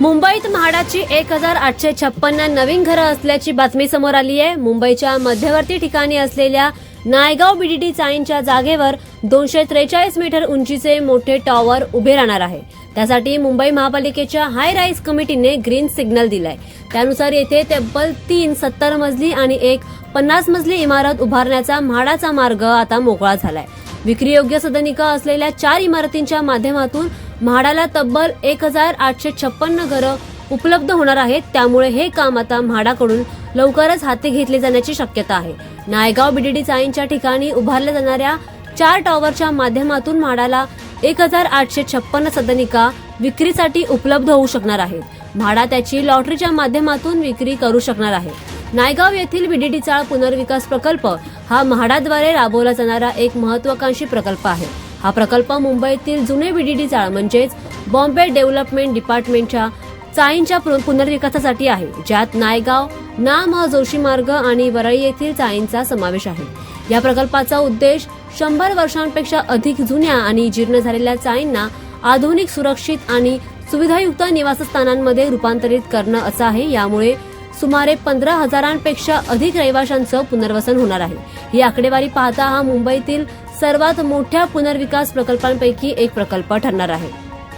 मुंबईत म्हाडाची एक हजार आठशे छप्पन्न नवीन घरं असल्याची बातमी समोर आली आहे. मुंबईच्या मध्यवर्ती ठिकाणी असलेल्या नायगाव बीडीटी चाईनच्या जागेवर दोनशे त्रेचाळीस मीटर उंचीचे मोठे टॉवर उभे राहणार आहे. त्यासाठी मुंबई महापालिकेच्या हाय राईज कमिटीने ग्रीन सिग्नल दिलाय. त्यानुसार येथे तब्बल तीन सत्तर मजली आणि एक पन्नास मजली इमारत उभारण्याचा म्हाडाचा मार्ग आता मोकळा झालाय. विक्रीयोग्य सदनिका असलेल्या चार इमारतींच्या माध्यमातून म्हाडाला तब्बल एक हजार आठशे छप्पन्न घरं उपलब्ध होणार आहेत. त्यामुळे हे काम आता म्हाडाकडून लवकरच हाती घेतले जाण्याची शक्यता आहे. नायगाव बीडीडी चाळींच्या ठिकाणी उभारल्या जाणाऱ्या चार टॉवरच्या माध्यमातून म्हाडाला एक हजार आठशे छप्पन्न सदनिका विक्रीसाठी उपलब्ध होऊ शकणार आहेत. म्हाडा त्याची लॉटरीच्या माध्यमातून विक्री करू शकणार आहे. नायगाव येथील बीडीडी चाळ पुनर्विकास प्रकल्प हा म्हाडाद्वारे राबवला जाणारा एक महत्वाकांक्षी प्रकल्प आहे. हा प्रकल्प मुंबईतील जुने बीडीडी चाळ म्हणजेच बॉम्बे डेव्हलपमेंट डिपार्टमेंटच्या चाळींच्या पुनर्विकासासाठी आहे. ज्यात नायगाव ना म जोशी मार्ग आणि वरळी येथील चाळींचा समावेश आहे. या प्रकल्पाचा उद्देश शंभर वर्षांपेक्षा अधिक जुन्या आणि जीर्ण झालेल्या चाळींना आधुनिक सुरक्षित आणि सुविधायुक्त निवासस्थानांमध्ये रूपांतरित करणं असं आहे. यामुळे सुमारे पंधरा हजारांपेक्षा अधिक रहिवाशांचं पुनर्वसन होणार आहे. ही आकडेवारी पाहता हा मुंबईतील सर्वात मोठ्या पुनर्विकास प्रकल्पांपैकी एक प्रकल्प ठरणार आहे.